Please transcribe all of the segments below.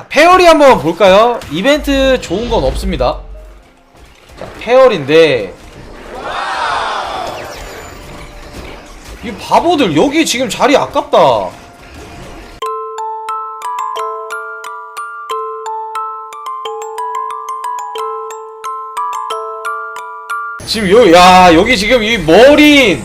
자 페어리 한번 볼까요? 이벤트 좋은 건 없습니다. 자 페어리인데. 이 바보들 여기 지금 자리 아깝다. 지금 여기 야 여기 지금 이 머린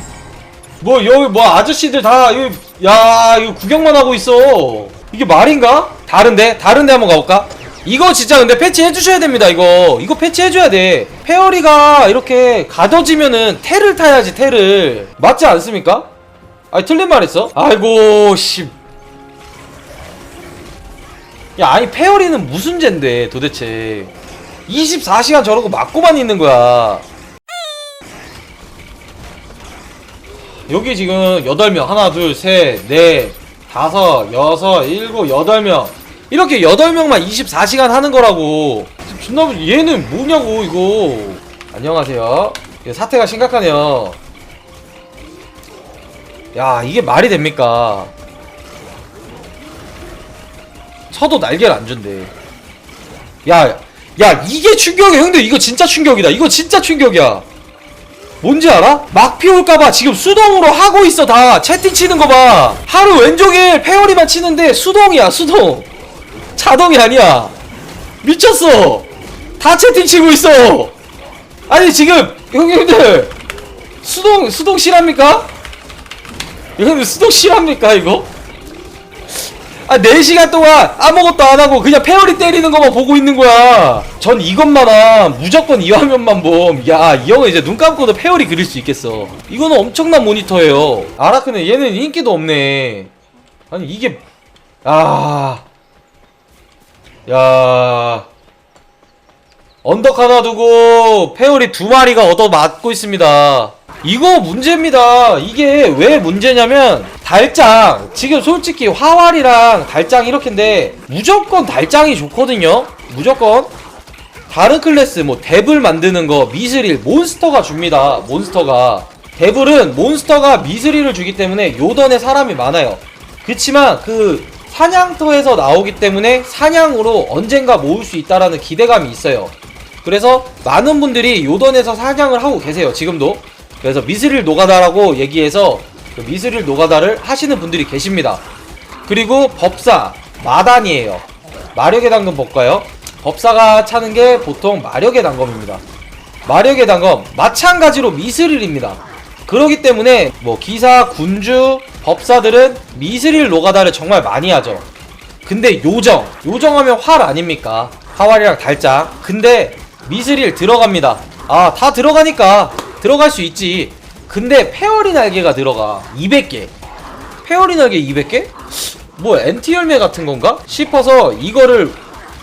뭐 여기 뭐 아저씨들 다 이거 야 이거 구경만 하고 있어. 이게 말인가? 다른데 다른데 한번 가볼까? 이거 진짜 근데 패치 해주셔야 됩니다 이거 이거 패치 해줘야 돼 페어리가 이렇게 가둬지면은 테를 타야지 테를 맞지 않습니까? 아니 틀린 말 했어? 아이고 씨. 야 아니 페어리는 무슨 젠데 도대체 24시간 저러고 맞고만 있는 거야 여기 지금 8명 하나 둘셋넷 다섯 여섯 일곱 여덟 명. 이렇게 8명만 24시간 하는 거라고. 존나 무- 얘는 뭐냐고 이거. 안녕하세요. 사태가 심각하네요. 야 이게 말이 됩니까? 쳐도 날개를 안 준대. 야, 야 이게 충격이야. 형들 이거 진짜 충격이다. 이거 진짜 충격이야 뭔지 알아? 막 피올까봐 지금 수동으로 하고 있어 다. 채팅 치는 거 봐. 하루 왼종일 페어리만 치는데 수동이야 수동. 자동이 아니야. 미쳤어. 다 채팅 치고 있어. 아니 지금 형님들. 수동 수동 실합니까? 형님들 수동 실합니까 이거? 아 4시간 동안 아무것도 안 하고 그냥 페어리 때리는 것만 보고 있는 거야. 전 이것만한 무조건 이 화면만 봄. 야, 이 형은 이제 눈 감고도 페어리 그릴 수 있겠어. 이거는 엄청난 모니터예요. 아라크는 얘는 인기도 없네. 아니 이게 아. 야. 언덕 하나 두고 페어리 두 마리가 얻어 맞고 있습니다. 이거 문제입니다. 이게 왜 문제냐면 달짱 지금 솔직히 화활이랑 달짱 이렇게인데 무조건 달짱이 좋거든요. 무조건 다른 클래스 뭐 데블 만드는 거 미스릴 몬스터가 줍니다. 몬스터가 데블은 몬스터가 미스릴을 주기 때문에 요던에 사람이 많아요. 그렇지만 그 사냥터에서 나오기 때문에 사냥으로 언젠가 모을 수 있다라는 기대감이 있어요. 그래서 많은 분들이 요던에서 사냥을 하고 계세요. 지금도. 그래서 미스릴 노가다라고 얘기해서 그 미스릴 노가다를 하시는 분들이 계십니다. 그리고 법사 마단이에요. 마력의 당금 볼까요? 법사가 차는 게 보통 마력의 당검입니다. 마력의 당검 마찬가지로 미스릴입니다. 그러기 때문에 뭐 기사, 군주, 법사들은 미스릴 노가다를 정말 많이 하죠. 근데 요정, 요정하면 활 아닙니까? 화활이랑 달짱. 근데 미스릴 들어갑니다. 아, 다 들어가니까 들어갈 수 있지. 근데 페어리 날개가 들어가. 200개. 페어리 날개 200개? 뭐 엔티 열매 같은 건가? 싶어서 이거를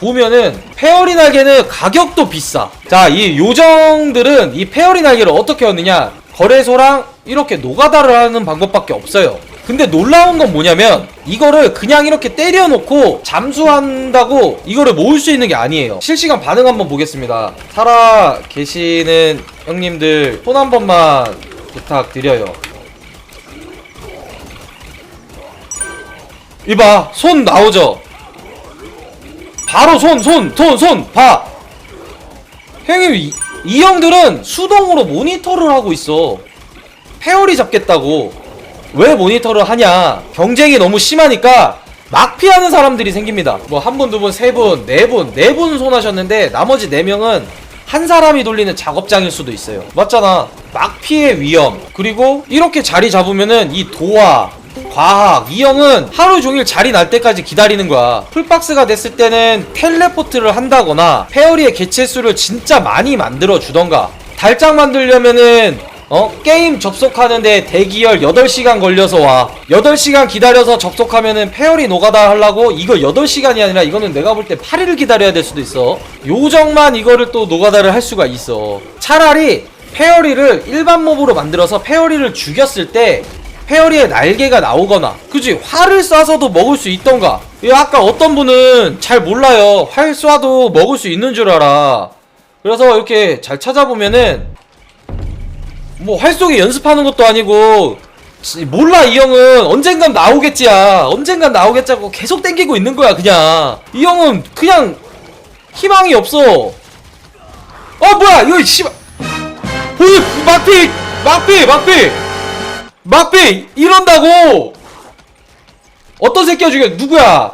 보면은 페어리 날개는 가격도 비싸. 자, 이 요정들은 이 페어리 날개를 어떻게 얻느냐? 거래소랑 이렇게 노가다를 하는 방법밖에 없어요. 근데 놀라운 건 뭐냐면 이거를 그냥 이렇게 때려놓고 잠수한다고 이거를 모을 수 있는 게 아니에요. 실시간 반응 한번 보겠습니다. 살아 계시는 형님들 손 한 번만 부탁드려요. 이봐 손 나오죠? 바로 손, 손, 손, 손, 봐. 형님, 이, 이 형들은 수동으로 모니터를 하고 있어. 페어리 잡겠다고. 왜 모니터를 하냐? 경쟁이 너무 심하니까 막 피하는 사람들이 생깁니다. 뭐 한 분, 두 분, 세 분, 네 분, 네 분 손하셨는데 나머지 네 명은 한 사람이 돌리는 작업장일 수도 있어요. 맞잖아. 막 피해 위험. 그리고 이렇게 자리 잡으면은 이 도화, 과학 이 형은 하루 종일 자리 날 때까지 기다리는 거야 풀박스가 됐을 때는 텔레포트를 한다거나 페어리의 개체수를 진짜 많이 만들어 주던가 달짝 만들려면은 어? 게임 접속하는데 대기열 8시간 걸려서 와. 8시간 기다려서 접속하면은 페어리 노가다 하려고 이거 8시간이 아니라 이거는 내가 볼 때 8일을 기다려야 될 수도 있어. 요정만 이거를 또 노가다를 할 수가 있어. 차라리 페어리를 일반 몹으로 만들어서 페어리를 죽였을 때 페어리의 날개가 나오거나 그지? 활을 쏴서도 먹을 수 있던가? 이 아까 어떤 분은 잘 몰라요. 활 쏴도 먹을 수 있는 줄 알아. 그래서 이렇게 잘 찾아보면은 뭐 활쏘기 연습하는 것도 아니고 지- 몰라 이 형은. 언젠간 나오겠지야. 언젠간 나오겠자고 계속 땡기고 있는 거야 그냥. 이 형은 그냥 희망이 없어. 어 뭐야 이거 씨발. 보이 막피 막피 막피. 막피 이런다고. 어떤 새끼야 죽여 누구야?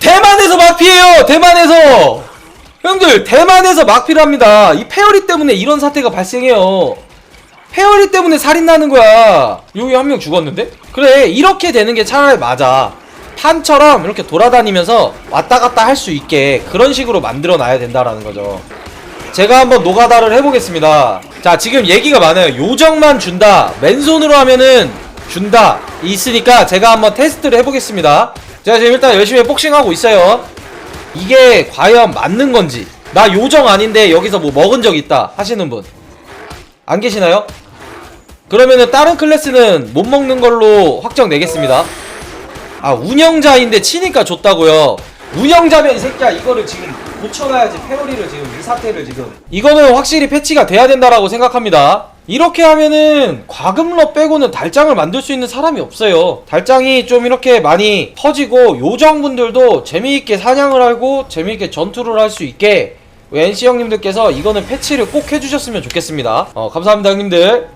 대만에서 막피해요 대만에서 형들 대만에서 막피랍니다. 이 페어리 때문에 이런 사태가 발생해요. 페어리 때문에 살인 나는 거야. 여기 한 명 죽었는데? 그래 이렇게 되는 게 차라리 맞아. 판처럼 이렇게 돌아다니면서 왔다 갔다 할 수 있게 그런 식으로 만들어 놔야 된다라는 거죠. 제가 한번 노가다를 해보겠습니다. 자 지금 얘기가 많아요. 요정만 준다. 맨손으로 하면은 준다. 있으니까 제가 한번 테스트를 해보겠습니다. 제가 지금 일단 열심히 복싱하고 있어요 이게 과연 맞는 건지. 나 요정 아닌데 여기서 뭐 먹은 적 있다 하시는 분. 안 계시나요? 그러면은 다른 클래스는 못 먹는 걸로 확정 내겠습니다. 아 운영자인데 치니까 좋다고요. 운영자면 이 새끼야 이거를 지금 고쳐놔야지. 페어리를 지금 이 사태를 지금. 이거는 확실히 패치가 돼야 된다라고 생각합니다 이렇게 하면은 과금러 빼고는 달장을 만들 수 있는 사람이 없어요. 달장이 좀 이렇게 많이 퍼지고 요정분들도 재미있게 사냥을 하고 재미있게 전투를 할 수 있게 NC 형님들께서 이거는 패치를 꼭 해주셨으면 좋겠습니다. 어 감사합니다 형님들